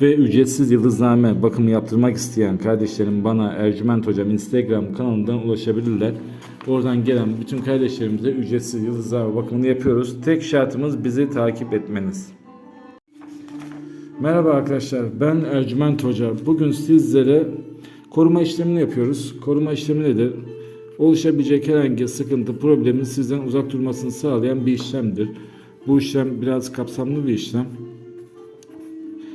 Ve ücretsiz yıldızname bakımı yaptırmak isteyen kardeşlerim bana Ercüment Hocam Instagram kanalından ulaşabilirler. Oradan gelen bütün kardeşlerimize ücretsiz yıldızname bakımını yapıyoruz. Tek şartımız bizi takip etmeniz. Merhaba arkadaşlar ben Ercüment Hoca. Bugün sizlere koruma işlemini yapıyoruz. Koruma işlemi nedir? Oluşabilecek herhangi sıkıntı, problemin sizden uzak durmasını sağlayan bir işlemdir. Bu işlem biraz kapsamlı bir işlem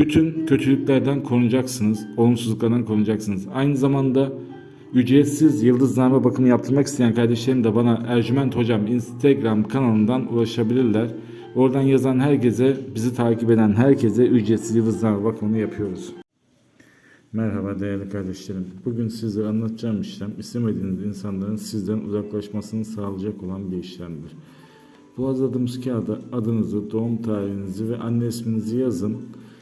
Bütün kötülüklerden korunacaksınız, olumsuzluklardan korunacaksınız. Aynı zamanda ücretsiz yıldızname bakımı yaptırmak isteyen kardeşlerim de bana Ercüment Hocam Instagram kanalından ulaşabilirler. Oradan yazan herkese, bizi takip eden herkese ücretsiz yıldızname bakımını yapıyoruz. Merhaba değerli kardeşlerim. Bugün sizlere anlatacağım işlem istemediğiniz insanların sizden uzaklaşmasını sağlayacak olan bir işlemdir. Bu hazırladığımız kağıda adınızı, doğum tarihinizi ve anne isminizi yazın